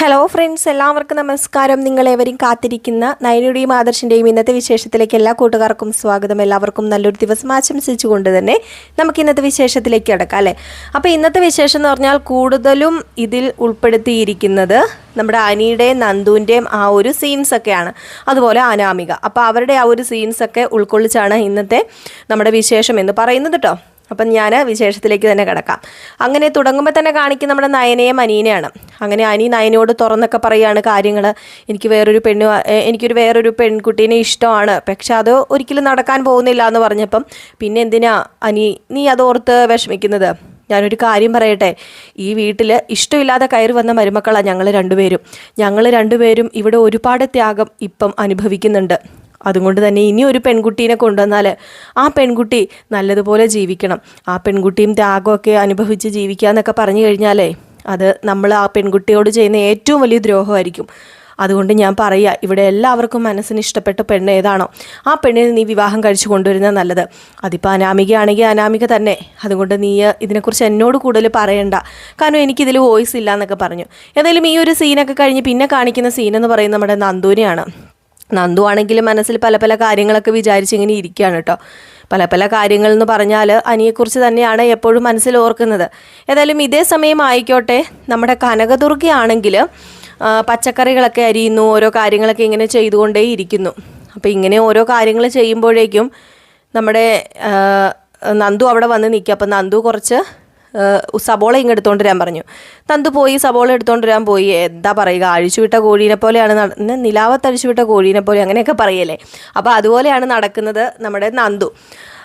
Hello friends എല്ലാവർക്കും നമസ്കാരം. നിങ്ങളേവരും കാത്തിരിക്കുന്ന നയനയുടെയും ആദർശിന്റെയും ഇന്നത്തെ വിശേഷത്തിലേക്ക് എല്ലാ കൂട്ടുകാർക്കും സ്വാഗതം. എല്ലാവർക്കും നല്ലൊരു ദിവസം ആശംസിച്ചുകൊണ്ട് തന്നെ നമുക്ക് ഇന്നത്തെ വിശേഷത്തിലേക്ക് കിടക്കാം അല്ലേ? അപ്പോൾ ഇന്നത്തെ വിശേഷം എന്ന് പറഞ്ഞാൽ കൂടുതലും ഇതിൽ ഉൾപ്പെടുത്തിയിരിക്കുന്നത് നമ്മുടെ അനിയുടെയും നന്ദുവിന്റെയും ആ ഒരു സീൻസൊക്കെയാണ് അതുപോലെ അനാമിക. അപ്പോൾ അവരുടെ ആ ഒരു സീൻസൊക്കെ ഉൾക്കൊള്ളിച്ചാണ് ഇന്നത്തെ നമ്മുടെ വിശേഷം എന്ന് പറയുന്നത് കേട്ടോ അപ്പം ഞാൻ വിശേഷത്തിലേക്ക് തന്നെ കിടക്കാം. അങ്ങനെ തുടങ്ങുമ്പോൾ തന്നെ കാണിക്കുന്ന നമ്മുടെ നയനയും അനീനയാണ്. അങ്ങനെ അനി നയനയോട് തുറന്നൊക്കെ പറയുകയാണ് കാര്യങ്ങൾ എനിക്ക് വേറൊരു പെണ്ണു എനിക്കൊരു വേറൊരു പെൺകുട്ടീനെ ഇഷ്ടമാണ്. പക്ഷെ അത് ഒരിക്കലും നടക്കാൻ പോകുന്നില്ല എന്ന് പറഞ്ഞപ്പം പിന്നെ എന്തിനാ അനി നീ അതോർത്ത് വിഷമിക്കുന്നത്? ഞാനൊരു കാര്യം പറയട്ടെ. ഈ വീട്ടിൽ ഇഷ്ടമില്ലാതെ കയറി വന്ന മരുമക്കളാണ് ഞങ്ങൾ രണ്ടുപേരും. ഞങ്ങൾ രണ്ടുപേരും ഇവിടെ ഒരുപാട് ത്യാഗം ഇപ്പം അനുഭവിക്കുന്നുണ്ട്. അതുകൊണ്ട് തന്നെ ഇനി ഒരു പെൺകുട്ടീനെ കൊണ്ടുവന്നാൽ ആ പെൺകുട്ടി നല്ലതുപോലെ ജീവിക്കണം. ആ പെൺകുട്ടിയും ത്യാഗമൊക്കെ അനുഭവിച്ച് ജീവിക്കുക എന്നൊക്കെ പറഞ്ഞു കഴിഞ്ഞാലേ അത് നമ്മൾ ആ പെൺകുട്ടിയോട് ചെയ്യുന്ന ഏറ്റവും വലിയ ദ്രോഹമായിരിക്കും. അതുകൊണ്ട് ഞാൻ പറയുക ഇവിടെ എല്ലാവർക്കും മനസ്സിന് ഇഷ്ടപ്പെട്ട പെണ്ണ് ഏതാണോ ആ പെണ്ണിനെ നീ വിവാഹം കഴിച്ചു കൊണ്ടുവരുന്നത് നല്ലത്. അതിപ്പോൾ അനാമികയാണെങ്കിൽ അനാമിക തന്നെ. അതുകൊണ്ട് നീ ഇതിനെക്കുറിച്ച് എന്നോട് കൂടുതൽ പറയണ്ട. കാരണം എനിക്കിതിൽ വോയിസ് ഇല്ല എന്നൊക്കെ പറഞ്ഞു. ഏതായാലും ഈ ഒരു സീനൊക്കെ കഴിഞ്ഞ് പിന്നെ കാണിക്കുന്ന സീനെന്ന് പറയുന്നത് നമ്മുടെ നന്ദൂനെയാണ്. നന്ദു ആണെങ്കിൽ മനസ്സിൽ പല പല കാര്യങ്ങളൊക്കെ വിചാരിച്ച് ഇങ്ങനെ ഇരിക്കുകയാണ് കേട്ടോ. പല പല കാര്യങ്ങൾ എന്ന് പറഞ്ഞാൽ അനിയെക്കുറിച്ച് തന്നെയാണ് എപ്പോഴും മനസ്സിൽ ഓർക്കുന്നത്. ഏതായാലും ഇതേ സമയം ആയിക്കോട്ടെ. നമ്മുടെ കനകദുർഗയാണെങ്കിൽ പച്ചക്കറികളൊക്കെ അരിയുന്നു ഓരോ കാര്യങ്ങളൊക്കെ ഇങ്ങനെ ചെയ്തുകൊണ്ടേ ഇരിക്കുന്നു. അപ്പോൾ ഇങ്ങനെ ഓരോ കാര്യങ്ങൾ ചെയ്യുമ്പോഴേക്കും നമ്മുടെ നന്ദു അവിടെ വന്ന് നിൽക്കുക അപ്പോൾ നന്ദു കുറച്ച് സബോള ഇങ്ങ് എടുത്തോണ്ട് വരാൻ പറഞ്ഞു. തന്തു പോയി സബോള എടുത്തോണ്ട് വരാൻ പോയി. എന്താ പറയുക അഴിച്ചുവിട്ട കോഴീനെ പോലെയാണ് നടന്ന് നിലാവത്ത് അഴിച്ചുവിട്ട കോഴീനെ പോലെ അങ്ങനെയൊക്കെ പറയല്ലേ? അപ്പോൾ അതുപോലെയാണ് നടക്കുന്നത് നമ്മുടെ നന്ദു.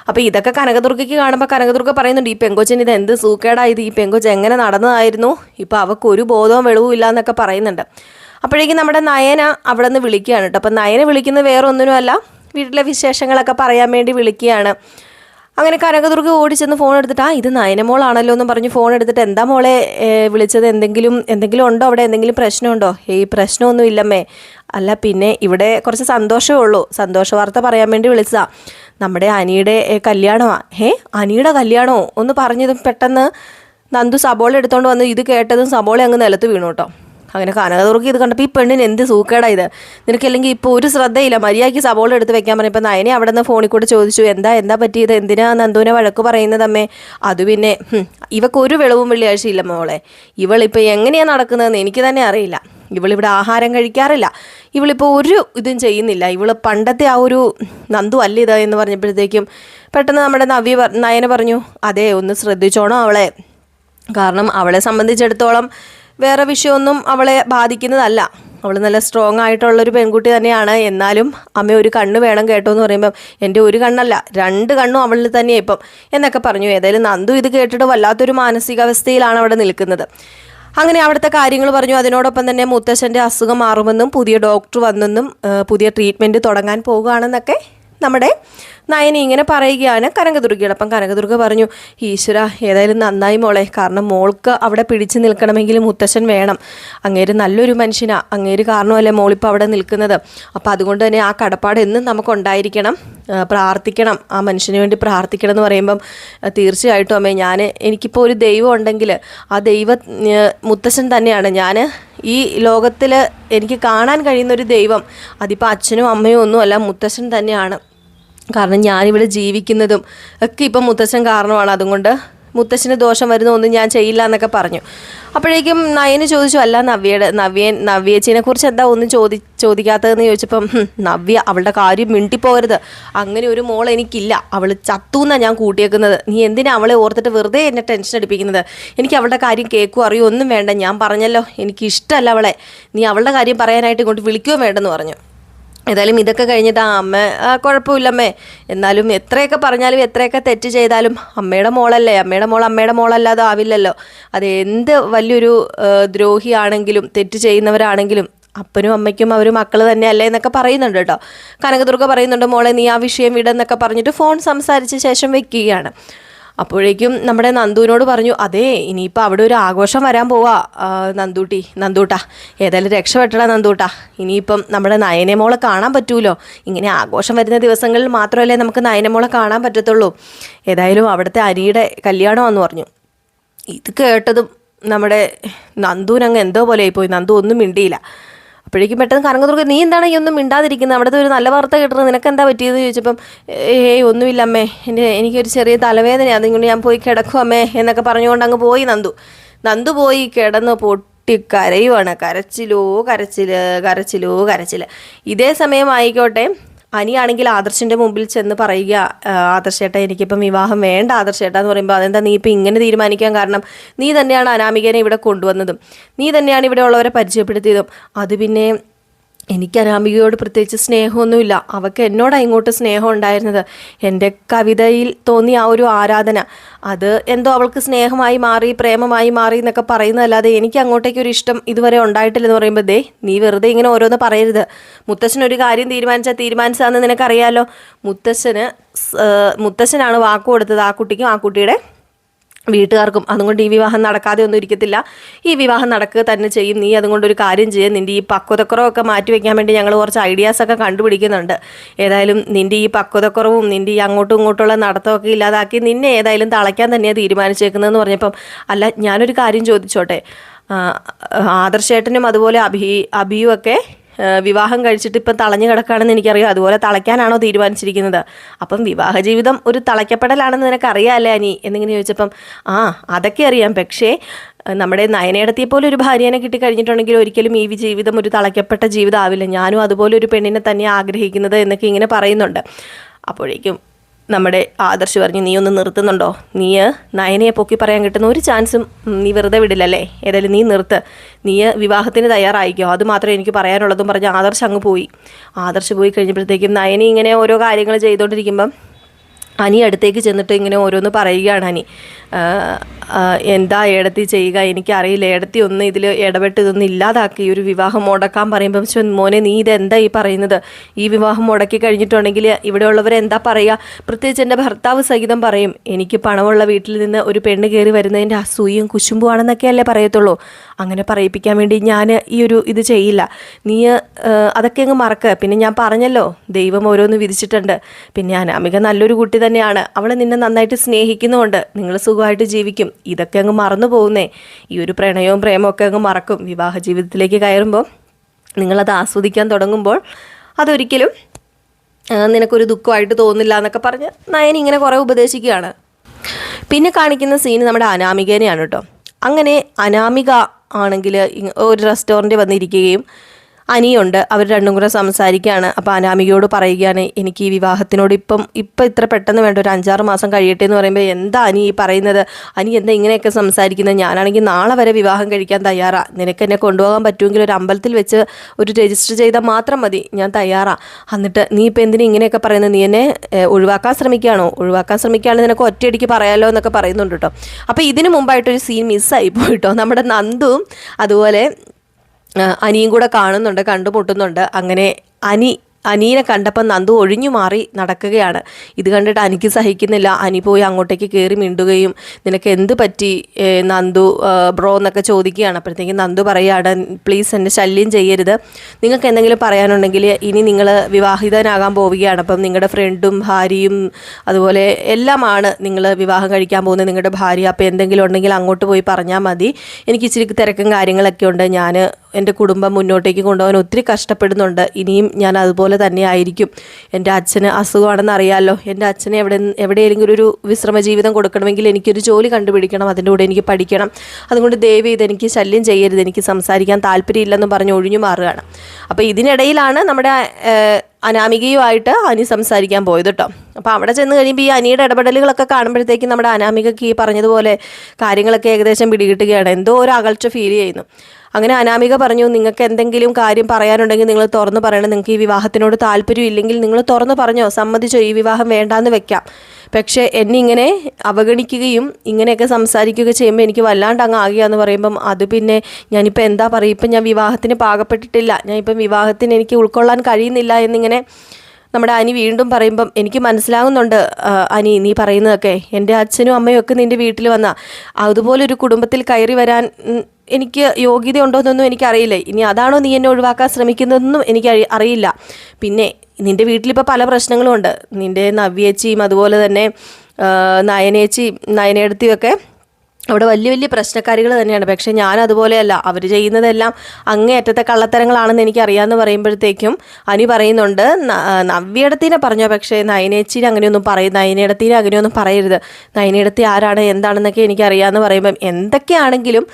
അപ്പോൾ ഇതൊക്കെ കനകദുർഗയ്ക്ക് കാണുമ്പോൾ കനകദുർഗ പറയുന്നുണ്ട് ഈ പെങ്കൊച്ചിന് ഇത് എന്ത് സൂക്കേടായത്? ഈ പെങ്കൊച്ച് എങ്ങനെ നടന്നതായിരുന്നു? ഇപ്പോൾ അവൾക്ക് ഒരു ബോധവും വെളിവും ഇല്ല എന്നൊക്കെ പറയുന്നുണ്ട്. അപ്പോഴേക്കും നമ്മുടെ നയന അവിടെ നിന്ന് വിളിക്കുകയാണ് കേട്ടോ. അപ്പം നയന വിളിക്കുന്നത് വേറെ ഒന്നിനുമല്ല വീട്ടിലെ വിശേഷങ്ങളൊക്കെ പറയാൻ വേണ്ടി വിളിക്കുകയാണ്. അങ്ങനെ കനകദുർഗ ഓടിച്ചെന്ന് ഫോൺ എടുത്തിട്ട് ആ ഇത് നയനമോളാണല്ലോ എന്ന് പറഞ്ഞ് ഫോൺ എടുത്തിട്ട് എന്താ മോളെ വിളിച്ചത്? എന്തെങ്കിലും എന്തെങ്കിലും ഉണ്ടോ അവിടെ? എന്തെങ്കിലും പ്രശ്നമുണ്ടോ? ഈ പ്രശ്നമൊന്നും ഇല്ലമ്മേ. അല്ല പിന്നെ ഇവിടെ കുറച്ച് സന്തോഷമേ ഉള്ളൂ. സന്തോഷ വാർത്ത പറയാൻ വേണ്ടി വിളിച്ചതാ. നമ്മുടെ അനിയുടെ കല്യാണമാ. ഏ അനിയുടെ കല്യാണമോ? ഒന്ന് പറഞ്ഞതും പെട്ടെന്ന് നന്ദു സബോള എടുത്തോണ്ട് വന്ന് ഇത് കേട്ടതും സബോള അങ്ങ് നിലത്ത് വീണു കേട്ടോ. അങ്ങനെ കനകദുർഗി ഇത് കണ്ടപ്പോൾ ഈ പെണ്ണിന് എന്ത് സൂക്കേടാ ഇത്? നിനക്കല്ലെങ്കിൽ ഇപ്പോൾ ഒരു ശ്രദ്ധയില്ല. മര്യാദയ്ക്ക് സബോള എടുത്ത് വെക്കാൻ പറഞ്ഞപ്പോൾ നയനെ അവിടെ നിന്ന് ഫോണിൽ കൂടെ ചോദിച്ചു എന്താ എന്താ പറ്റിയത്? എന്തിനാ നന്ദുവിനെ വഴക്ക് പറയുന്നത് അമ്മേ അത് പിന്നെ ഇവക്ക് ഒരു വെളിവും വെള്ളിയാഴ്ചയില്ല മോളെ. ഇവളിപ്പോൾ എങ്ങനെയാണ് നടക്കുന്നതെന്ന് എനിക്ക് തന്നെ അറിയില്ല. ഇവളിവിടെ ആഹാരം കഴിക്കാറില്ല. ഇവളിപ്പോൾ ഒരു ഇതും ചെയ്യുന്നില്ല. ഇവൾ പണ്ടത്തെ ആ ഒരു നന്ദു അല്ല ഇത് എന്ന് പറഞ്ഞപ്പോഴത്തേക്കും പെട്ടെന്ന് നമ്മുടെ നവ്യ നയന പറഞ്ഞു അതെ ഒന്ന് ശ്രദ്ധിച്ചോണം അവളെ. കാരണം അവളെ സംബന്ധിച്ചിടത്തോളം വേറെ വിഷയമൊന്നും അവളെ ബാധിക്കുന്നതല്ല. അവൾ നല്ല സ്ട്രോങ് ആയിട്ടുള്ളൊരു പെൺകുട്ടി തന്നെയാണ്. എന്നാലും അമ്മ ഒരു കണ്ണ് വേണം കേട്ടോ എന്ന് പറയുമ്പം എന്റെ ഒരു കണ്ണല്ല രണ്ട് കണ്ണും അവളിൽ തന്നെയാണ് ഇപ്പം എന്നൊക്കെ പറഞ്ഞു. ഏതായാലും നന്ദു ഇത് കേട്ടിട്ട് വല്ലാത്തൊരു മാനസികാവസ്ഥയിലാണ് അവിടെ നിൽക്കുന്നത്. അങ്ങനെ അവിടുത്തെ കാര്യങ്ങൾ പറഞ്ഞു. അതിനോടൊപ്പം തന്നെ മുത്തശ്ശന്റെ അസുഖം മാറുമെന്നും പുതിയ ഡോക്ടർ വന്നെന്നും പുതിയ ട്രീറ്റ്മെന്റ് തുടങ്ങാൻ പോകുകയാണെന്നൊക്കെ നമ്മുടെ നയനി ഇങ്ങനെ പറയുകയാണ് കനകദുർഗയോട്. അപ്പം കനകദുർഗ പറഞ്ഞു ഈശ്വര ഏതായാലും നന്നായി മോളെ. കാരണം മോൾക്ക് അവിടെ പിടിച്ചു നിൽക്കണമെങ്കിൽ മുത്തശ്ശൻ വേണം. അങ്ങേര് നല്ലൊരു മനുഷ്യനാ. അങ്ങേര് കാരണമല്ലേ മോളിപ്പോൾ അവിടെ നിൽക്കുന്നത്? അപ്പം അതുകൊണ്ട് തന്നെ ആ കടപ്പാട് എന്നും നമുക്കുണ്ടായിരിക്കണം. പ്രാർത്ഥിക്കണം. ആ മനുഷ്യന് വേണ്ടി പ്രാർത്ഥിക്കണം എന്ന് പറയുമ്പം തീർച്ചയായിട്ടും അമ്മേ ഞാൻ എനിക്കിപ്പോൾ ഒരു ദൈവം ഉണ്ടെങ്കിൽ ആ ദൈവ മുത്തശ്ശൻ തന്നെയാണ്. ഞാൻ ഈ ലോകത്തിൽ എനിക്ക് കാണാൻ കഴിയുന്ന ഒരു ദൈവം. അതിപ്പോൾ അച്ഛനും അമ്മയും ഒന്നുമല്ല മുത്തശ്ശൻ തന്നെയാണ്. കാരണം ഞാനിവിടെ ജീവിക്കുന്നതും ഒക്കെ ഇപ്പം മുത്തശ്ശൻ കാരണമാണ്. അതുകൊണ്ട് മുത്തശ്ശന് ദോഷം വരുന്ന ഒന്നും ഞാൻ ചെയ്യില്ല എന്നൊക്കെ പറഞ്ഞു. അപ്പോഴേക്കും നയന് ചോദിച്ചു അല്ല നവ്യയുടെ നവ്യൻ നവ്യേച്ചിനെ കുറിച്ച് എന്താ ഒന്നും ചോദി ചോദിക്കാത്തതെന്ന് ചോദിച്ചപ്പം നവ്യ അവളുടെ കാര്യം മിണ്ടിപ്പോകരുത്. അങ്ങനെ ഒരു മോൾ എനിക്കില്ല. അവൾ ചത്തൂന്നാ ഞാൻ കൂട്ടിയേക്കുന്നത്. നീ എന്തിനാ അവളെ ഓർത്തിട്ട് വെറുതെ എന്നെ ടെൻഷൻ അടിപ്പിക്കുന്നത്? എനിക്ക് അവളുടെ കാര്യം കേൾക്കുകയോ അറിയോ ഒന്നും വേണ്ട. ഞാൻ പറഞ്ഞല്ലോ എനിക്ക് ഇഷ്ടമല്ല അവളെ. നീ അവളുടെ കാര്യം പറയാനായിട്ട് ഇങ്ങോട്ട് വിളിക്കുകയോ വേണ്ടെന്ന് പറഞ്ഞു. ഏതായാലും ഇതൊക്കെ കഴിഞ്ഞിട്ട് ആ അമ്മ കുഴപ്പമില്ലമ്മേ എന്നാലും എത്രയൊക്കെ പറഞ്ഞാലും എത്രയൊക്കെ തെറ്റ് ചെയ്താലും അമ്മയുടെ മോളല്ലേ. അമ്മയുടെ മോൾ അമ്മയുടെ മോളല്ലാതെ ആവില്ലല്ലോ. അത് എന്ത് വലിയൊരു ദ്രോഹിയാണെങ്കിലും തെറ്റ് ചെയ്യുന്നവരാണെങ്കിലും അപ്പനും അമ്മയ്ക്കും അവർ മക്കൾ തന്നെയല്ലേ എന്നൊക്കെ പറയുന്നുണ്ട് കേട്ടോ. കനകദുർഗ പറയുന്നുണ്ട് മോളെ നീ ആ വിഷയം വിടെന്നൊക്കെ പറഞ്ഞിട്ട് ഫോൺ സംസാരിച്ച ശേഷം വെക്കുകയാണ്. അപ്പോഴേക്കും നമ്മുടെ നന്ദുവിനോട് പറഞ്ഞു അതെ ഇനിയിപ്പോൾ അവിടെ ഒരു ആഘോഷം വരാൻ പോവാ നന്ദൂട്ടി നന്ദൂട്ട. ഏതായാലും രക്ഷപ്പെട്ടടാ നന്ദൂട്ട. ഇനിയിപ്പം നമ്മുടെ നയനമോളെ കാണാൻ പറ്റൂലോ? ഇങ്ങനെ ആഘോഷം വരുന്ന ദിവസങ്ങളിൽ മാത്രമല്ലേ നമുക്ക് നയനമോളെ കാണാൻ പറ്റത്തുള്ളൂ. ഏതായാലും അവിടുത്തെ അരിയുടെ കല്യാണമെന്ന് പറഞ്ഞു. ഇത് കേട്ടതും നമ്മുടെ നന്ദുവിനങ്ങ് എന്തോ പോലെ ആയിപ്പോയി നന്ദു ഒന്നും മിണ്ടിയില്ല. അപ്പോഴേക്കും പെട്ടെന്ന് കനകദുർഗ നീ എന്താണ് ഈ ഒന്നും മിണ്ടാതിരിക്കുന്നത് അവിടുത്തെ ഒരു നല്ല വാർത്ത കിട്ടുന്നത് നിനക്ക് എന്താ പറ്റിയത്? ചോദിച്ചപ്പം ഏയ് ഒന്നുമില്ല അമ്മേ. എന്റെ എനിക്കൊരു ചെറിയ തലവേദനയാണ് അതുകൊണ്ട് ഞാൻ പോയി കിടക്കും അമ്മേ എന്നൊക്കെ പറഞ്ഞുകൊണ്ട് അങ്ങ് പോയി നന്ദു. നന്ദു പോയി കിടന്ന് പൊട്ടി കരയുവാണ്. കരച്ചിലോ കരച്ചിൽ കരച്ചിലോ കരച്ചിൽ. ഇതേ സമയം ആയിക്കോട്ടെ. അനിയാണെങ്കിൽ ആദർശിന്റെ മുമ്പിൽ ചെന്ന് പറയുക ആദർശേട്ടാ എനിക്കിപ്പം വിവാഹം വേണ്ട ആദർശേട്ടാ എന്ന് പറയുമ്പോൾ അതെന്താ നീ ഇപ്പം ഇങ്ങനെ തീരുമാനിക്കാൻ കാരണം? നീ തന്നെയാണ് അനാമികനെ ഇവിടെ കൊണ്ടുവന്നതും. നീ തന്നെയാണ് ഇവിടെ ഉള്ളവരെ പരിചയപ്പെടുത്തിയതും. അത് പിന്നെ എനിക്ക് അനാമികയോട് പ്രത്യേകിച്ച് സ്നേഹമൊന്നുമില്ല. അവൾക്ക് എന്നോട് ഇങ്ങോട്ട് സ്നേഹം ഉണ്ടായിരുന്നത്? എന്റെ കവിതയിൽ തോന്നി ആ ഒരു ആരാധന. അത് എന്തോ അവൾക്ക് സ്നേഹമായി മാറി പ്രേമമായി മാറി എന്നൊക്കെ പറയുന്നതല്ലാതെ എനിക്ക് അങ്ങോട്ടേക്ക് ഒരു ഇഷ്ടം ഇതുവരെ ഉണ്ടായിട്ടില്ലെന്ന് പറയുമ്പോൾ ദേ നീ വെറുതെ ഇങ്ങനെ ഓരോന്ന് പറയരുത്. മുത്തശ്ശൻ ഒരു കാര്യം തീരുമാനിച്ചാൽ തീരുമാനിച്ചാന്ന് നിനക്കറിയാലോ? മുത്തശ്ശന് മുത്തശ്ശനാണ് വാക്ക് കൊടുത്തത് ആ കുട്ടിക്കും ആ കുട്ടിയുടെ വീട്ടുകാർക്കും അതുകൊണ്ട് ഈ വിവാഹം നടക്കാതെ ഒന്നും ഇരിക്കത്തില്ല. ഈ വിവാഹം നടക്കുക തന്നെ ചെയ്യും. നീ അതുകൊണ്ട് ഒരു കാര്യം ചെയ്യും. നിന്റെ ഈ പക്വതക്കുറവൊക്കെ മാറ്റി വെക്കാൻ വേണ്ടി ഞങ്ങൾ കുറച്ച് ഐഡിയാസ് ഒക്കെ കണ്ടുപിടിക്കുന്നുണ്ട്. ഏതായാലും നിന്റെ ഈ പക്വതക്കുറവും നിന്റെ ഈ അങ്ങോട്ടും ഇങ്ങോട്ടുള്ള നടത്തമൊക്കെ ഇല്ലാതാക്കി നിന്നെ ഏതായാലും തളയ്ക്കാൻ തന്നെയാണ് തീരുമാനിച്ചേക്കുന്നതെന്ന് പറഞ്ഞപ്പം അല്ല ഞാനൊരു കാര്യം ചോദിച്ചോട്ടെ? ആദർശേട്ടനും അതുപോലെ അഭി അഭിയും ഒക്കെ ആ, വിവാഹം കഴിച്ചിട്ട് ഇപ്പം തളഞ്ഞു കിടക്കുകയാണെന്ന് എനിക്കറിയാം. അതുപോലെ തളയ്ക്കാനാണോ തീരുമാനിച്ചിരിക്കുന്നത്? അപ്പം വിവാഹ ജീവിതം ഒരു തളയ്ക്കപ്പെടലാണെന്ന് നിനക്കറിയാമല്ലേ അനി? എന്നിങ്ങനെ ചോദിച്ചപ്പം ആ അതൊക്കെ അറിയാം. പക്ഷേ നമ്മുടെ നയനയിടത്തിയെ പോലെ ഒരു ഭാര്യനെ കിട്ടിക്കഴിഞ്ഞിട്ടുണ്ടെങ്കിൽ ഒരിക്കലും ഈ ജീവിതം ഒരു തളയ്ക്കപ്പെട്ട ജീവിതം ആവില്ല ഞാനും അതുപോലെ ഒരു പെണ്ണിനെ തന്നെ ആഗ്രഹിക്കുന്നത് എന്നൊക്കെ ഇങ്ങനെ പറയുന്നുണ്ട്. അപ്പോഴേക്കും നമ്മുടെ ആദർശ് പറഞ്ഞു നീ ഒന്ന് നിർത്തുന്നുണ്ടോ? നീ നയനയെ പൊക്കി പറയാൻ കിട്ടുന്ന ഒരു ചാൻസും നീ വെറുതെ വിടില്ലല്ലേ? ഏതായാലും നീ നിർത്ത്. നീ വിവാഹത്തിന് തയ്യാറായിക്കോ അത് മാത്രമേ എനിക്ക് പറയാനുള്ളതും പറഞ്ഞ് ആദർശ് അങ്ങ് പോയി. ആദർശ് പോയി കഴിഞ്ഞപ്പോഴത്തേക്കും നയനി ഇങ്ങനെ ഓരോ കാര്യങ്ങൾ ചെയ്തുകൊണ്ടിരിക്കുമ്പം അനി അടുത്തേക്ക് ചെന്നിട്ട് ഇങ്ങനെ ഓരോന്ന് പറയുകയാണ് അനി എന്താ ഏടത്തി ചെയ്യുക? എനിക്കറിയില്ല. ഏടത്തി ഒന്ന് ഇതിൽ ഇടപെട്ട് ഇതൊന്നും ഇല്ലാതാക്കി. ഒരു വിവാഹം മുടക്കാൻ പറയുമ്പം മോനെ നീ ഇതെന്താ ഈ പറയുന്നത്? ഈ വിവാഹം മുടക്കി കഴിഞ്ഞിട്ടുണ്ടെങ്കിൽ ഇവിടെയുള്ളവർ എന്താ പറയുക? പ്രത്യേകിച്ച് എന്റെ ഭർത്താവ് സഹിതം പറയും എനിക്ക് പണമുള്ള വീട്ടിൽ നിന്ന് ഒരു പെണ്ണ് കയറി വരുന്നതിന്റെ അസൂയയും കുശുമ്പുമാണെന്നൊക്കെയല്ലേ പറയത്തുള്ളൂ. അങ്ങനെ പറയിപ്പിക്കാൻ വേണ്ടി ഞാൻ ഈ ഒരു ഇത് ചെയ്യില്ല. നീ അതൊക്കെ അങ്ങ് മറക്കുക പിന്നെ ഞാൻ പറഞ്ഞല്ലോ ദൈവം ഓരോന്ന് വിധിച്ചിട്ടുണ്ട്. പിന്നെ അനാമിക നല്ലൊരു കുട്ടി തന്നെയാണ്. അവൾ നിന്നെ നന്നായിട്ട് സ്നേഹിക്കുന്നുമുണ്ട്. നിങ്ങൾ സുഖമായിട്ട് ജീവിക്കും. ഇതൊക്കെ അങ്ങ് മറന്നു പോകുന്നേ. ഈ ഒരു പ്രണയവും പ്രേമവും ഒക്കെ അങ്ങ് മറക്കും. വിവാഹ ജീവിതത്തിലേക്ക് കയറുമ്പോൾ നിങ്ങളത് ആസ്വദിക്കാൻ തുടങ്ങുമ്പോൾ അതൊരിക്കലും നിനക്കൊരു ദുഃഖമായിട്ട് തോന്നില്ല എന്നൊക്കെ പറഞ്ഞ് നയൻ ഇങ്ങനെ കുറേ ഉപദേശിക്കുകയാണ്. പിന്നെ കാണിക്കുന്ന സീൻ നമ്മുടെ അനാമികേനെയാണ് കേട്ടോ. അങ്ങനെ അനാമിക ആണെങ്കിൽ ഒരു റെസ്റ്റോറന്റിൽ വന്നിരിക്കുകയും അനിയുണ്ട്. അവർ രണ്ടും കൂടെ സംസാരിക്കുകയാണ്. അപ്പോൾ അനാമികയോട് പറയുകയാണ് എനിക്ക് ഈ വിവാഹത്തിനോട് ഇപ്പം ഇപ്പം ഇത്ര പെട്ടെന്ന് വേണ്ട ഒരു അഞ്ചാറ് മാസം കഴിയട്ടെ എന്ന് പറയുമ്പോൾ എന്താ അനി ഈ പറയുന്നത്? അനി എന്താ ഇങ്ങനെയൊക്കെ സംസാരിക്കുന്നത്? ഞാനാണെങ്കിൽ നാളെ വരെ വിവാഹം കഴിക്കാൻ തയ്യാറാ. നിനക്ക് എന്നെ കൊണ്ടുപോകാൻ പറ്റുമെങ്കിൽ ഒരു അമ്പലത്തിൽ വെച്ച് ഒരു രജിസ്റ്റർ ചെയ്താൽ മാത്രം മതി. ഞാൻ തയ്യാറാ. എന്നിട്ട് നീ ഇപ്പം എന്തിനാ ഇങ്ങനെയൊക്കെ പറയുന്നത്? നീ എന്നെ ഒഴിവാക്കാൻ ശ്രമിക്കുകയാണോ? ഒഴിവാക്കാൻ ശ്രമിക്കുകയാണെങ്കിൽ നിനക്ക് ഒറ്റയടിക്ക് പറയാലോ എന്നൊക്കെ പറയുന്നുണ്ട് കേട്ടോ അപ്പോൾ ഇതിന് മുമ്പായിട്ടൊരു സീൻ മിസ്സായി പോയിട്ടോ. നമ്മുടെ നന്ദുവും അതുപോലെ അനിയും കൂടെ കാണുന്നുണ്ട് കണ്ടുമുട്ടുന്നുണ്ട്. അങ്ങനെ അനി അനീനെ കണ്ടപ്പോൾ നന്ദു ഒഴിഞ്ഞു മാറി നടക്കുകയാണ്. ഇത് കണ്ടിട്ട് അനിക്ക് സഹിക്കുന്നില്ല. അനി പോയി അങ്ങോട്ടേക്ക് കയറി മിണ്ടുകയും നിനക്ക് എന്ത് പറ്റി നന്ദു ബ്രോ എന്നൊക്കെ ചോദിക്കുകയാണ്. അപ്പോഴത്തേക്കും നന്ദു പറയുകയാണ് പ്ലീസ് എന്നെ ശല്യം ചെയ്യരുത്. നിങ്ങൾക്ക് എന്തെങ്കിലും പറയാനുണ്ടെങ്കിൽ ഇനി നിങ്ങൾ വിവാഹിതനാകാൻ പോവുകയാണ്. അപ്പം നിങ്ങളുടെ ഫ്രണ്ടും ഭാര്യയും അതുപോലെ എല്ലാമാണ് നിങ്ങൾ വിവാഹം കഴിക്കാൻ പോകുന്നത്. നിങ്ങളുടെ ഭാര്യ അപ്പോൾ എന്തെങ്കിലും ഉണ്ടെങ്കിൽ അങ്ങോട്ട് പോയി പറഞ്ഞാൽ മതി. എനിക്ക് ഇച്ചിരി തിരക്കും കാര്യങ്ങളൊക്കെ ഉണ്ട്. ഞാൻ എന്റെ കുടുംബം മുന്നോട്ടേക്ക് കൊണ്ടുപോകാൻ ഒത്തിരി കഷ്ടപ്പെടുന്നുണ്ട്. ഇനിയും ഞാൻ അതുപോലെ തന്നെ ആയിരിക്കും. എന്റെ അച്ഛന് അസുഖമാണെന്ന് അറിയാമല്ലോ എന്റെ അച്ഛന് എവിടെ എവിടെയെങ്കിലും ഒരു വിശ്രമ ജീവിതം കൊടുക്കണമെങ്കിൽ എനിക്കൊരു ജോലി കണ്ടുപിടിക്കണം. അതിന്റെ കൂടെ എനിക്ക് പഠിക്കണം. അതുകൊണ്ട് ദയവ് ചെയ്ത് എനിക്ക് ശല്യം ചെയ്യരുത്. എനിക്ക് സംസാരിക്കാൻ താല്പര്യമില്ലെന്ന് പറഞ്ഞ് ഒഴിഞ്ഞു മാറുകയാണ്. അപ്പോൾ ഇതിനിടയിലാണ് നമ്മുടെ അനാമികയുമായിട്ട് അനി സംസാരിക്കാൻ പോയത് കേട്ടോ. അപ്പോൾ അവിടെ ചെന്ന് കഴിയുമ്പോൾ ഈ അനിയുടെ ഇടപെടലുകളൊക്കെ കാണുമ്പോഴത്തേക്കും നമ്മുടെ അനാമികയ്ക്ക് ഈ പറഞ്ഞതുപോലെ കാര്യങ്ങളൊക്കെ ഏകദേശം പിടികിട്ടുകയാണ്. എന്തോ ഒരു അകൽച്ച ഫീൽ ചെയ്യുന്നു. അങ്ങനെ അനാമിക പറഞ്ഞു നിങ്ങൾക്ക് എന്തെങ്കിലും കാര്യം പറയാനുണ്ടെങ്കിൽ നിങ്ങൾ തുറന്നു പറയണം. നിങ്ങൾക്ക് ഈ വിവാഹത്തിനോട് താല്പര്യം ഇല്ലെങ്കിൽ നിങ്ങൾ തുറന്നു പറഞ്ഞോ. സമ്മതിച്ചോ. ഈ വിവാഹം വേണ്ടാന്ന് വെക്കാം. പക്ഷേ എന്നെ ഇങ്ങനെ അവഗണിക്കുകയും ഇങ്ങനെയൊക്കെ സംസാരിക്കുകയൊക്കെ ചെയ്യുമ്പോൾ എനിക്ക് വല്ലാണ്ട് അങ്ങ് ആകുകയെന്ന് പറയുമ്പം അത് പിന്നെ ഞാനിപ്പോൾ എന്താ പറയുക? ഇപ്പം ഞാൻ വിവാഹത്തിന് പാകപ്പെട്ടിട്ടില്ല. ഞാൻ ഇപ്പം വിവാഹത്തിന് എനിക്ക് ഉൾക്കൊള്ളാൻ കഴിയുന്നില്ല എന്നിങ്ങനെ നമ്മുടെ അനി വീണ്ടും പറയുമ്പം എനിക്ക് മനസ്സിലാകുന്നുണ്ട് അനി നീ പറയുന്നതൊക്കെ. എന്റെ അച്ഛനും അമ്മയും ഒക്കെ നിന്റെ വീട്ടിൽ വന്ന. അതുപോലൊരു കുടുംബത്തിൽ കയറി വരാൻ എനിക്ക് യോഗ്യത ഉണ്ടോയെന്നൊന്നും എനിക്കറിയില്ല. ഇനി അതാണോ നീ എന്നെ ഒഴിവാക്കാൻ ശ്രമിക്കുന്നതെന്നും എനിക്ക് അറിയില്ല. പിന്നെ നിന്റെ വീട്ടിലിപ്പോൾ പല പ്രശ്നങ്ങളും ഉണ്ട് നിന്റെ നവ്യേച്ചിയും അതുപോലെ തന്നെ നയനേച്ചി നയനേച്ചിയും നയനേടത്തിയൊക്കെ അവിടെ വലിയ വലിയ പ്രശ്നക്കാരികൾ തന്നെയാണ്. പക്ഷെ ഞാൻ അതുപോലെയല്ല അവർ ചെയ്യുന്നതെല്ലാം അങ്ങേയറ്റത്തെ കള്ളത്തരങ്ങളാണെന്ന് എനിക്ക് അറിയാമെന്ന് പറയുമ്പോഴത്തേക്കും അനി പറയുന്നുണ്ട് നവ്യടത്തിനെ പറഞ്ഞോ. പക്ഷേ നയനേച്ചിനെ അങ്ങനെയൊന്നും പറയും നയനയിടത്തിനെ അങ്ങനെയൊന്നും പറയരുത്. നയനയിടത്തി ആരാണ്? എന്താണെന്നൊക്കെ എനിക്കറിയാമെന്ന് പറയുമ്പം എന്തൊക്കെയാണെങ്കിലും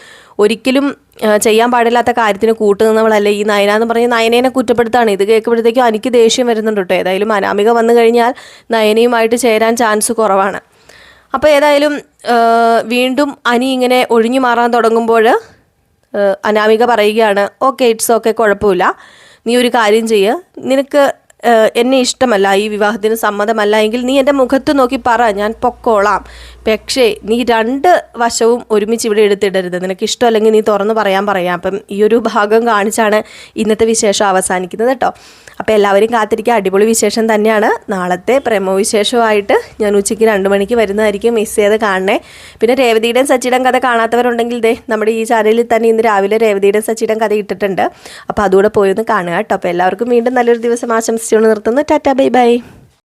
ഒരിക്കലും ചെയ്യാൻ പാടില്ലാത്ത കാര്യത്തിന് കൂട്ടുനിന്നവളല്ല ഈ നയന എന്ന് പറഞ്ഞ് നയനേനെ കുറ്റപ്പെടുത്താണ്. ഇത് കേൾക്കുമ്പോഴത്തേക്കും എനിക്ക് ദേഷ്യം വരുന്നുണ്ട് കേട്ടോ ഏതായാലും അനാമിക വന്നു കഴിഞ്ഞാൽ നയനയുമായിട്ട് ചേരാൻ ചാൻസ് കുറവാണ്. അപ്പോൾ ഏതായാലും വീണ്ടും അനി ഇങ്ങനെ ഒഴിഞ്ഞു മാറാൻ തുടങ്ങുമ്പോൾ അനാമിക പറയുകയാണ് ഓക്കെ ഇറ്റ്സ് ഓക്കെ കുഴപ്പമില്ല. നീ ഒരു കാര്യം ചെയ്യുക നിനക്ക് എന്നെ ഇഷ്ടമല്ല ഈ വിവാഹത്തിന് സമ്മതമല്ല എങ്കിൽ നീ എന്റെ മുഖത്ത് നോക്കി പറ ഞാൻ പൊക്കോളാം. പക്ഷേ നീ രണ്ട് വശവും ഒരുമിച്ച് ഇവിടെ എടുത്തിടരുത്. നിനക്ക് ഇഷ്ടമല്ലെങ്കിൽ നീ തുറന്ന് പറയാൻ പറയാം. അപ്പം ഈ ഒരു ഭാഗം കാണിച്ചാണ് ഇന്നത്തെ വിശേഷം അവസാനിക്കുന്നത് കേട്ടോ. അപ്പോൾ എല്ലാവരും കാത്തിരിക്കുക. അടിപൊളി വിശേഷം തന്നെയാണ്. നാളത്തെ പ്രമോ വിശേഷമായിട്ട് ഞാൻ ഉച്ചയ്ക്ക് രണ്ട് മണിക്ക് വരുന്നതായിരിക്കും. മിസ് ചെയ്ത് കാണണേ. പിന്നെ രേവതിയുടെയും സച്ചിയുടെയും കഥ കാണാത്തവരുണ്ടെങ്കിൽ ദേ നമ്മുടെ ഈ ചാനലിൽ തന്നെ ഇന്ന് രാവിലെ രേവതിയുടെയും സച്ചിയുടെയും കഥ ഇട്ടിട്ടുണ്ട്. അപ്പോൾ അതുകൂടെ പോയി ഒന്ന് കാണുക കേട്ടോ. അപ്പോൾ എല്ലാവർക്കും വീണ്ടും നല്ലൊരു ദിവസം ആശംസിച്ചുകൊണ്ട് നിർത്തുന്നു. Tata bye bye.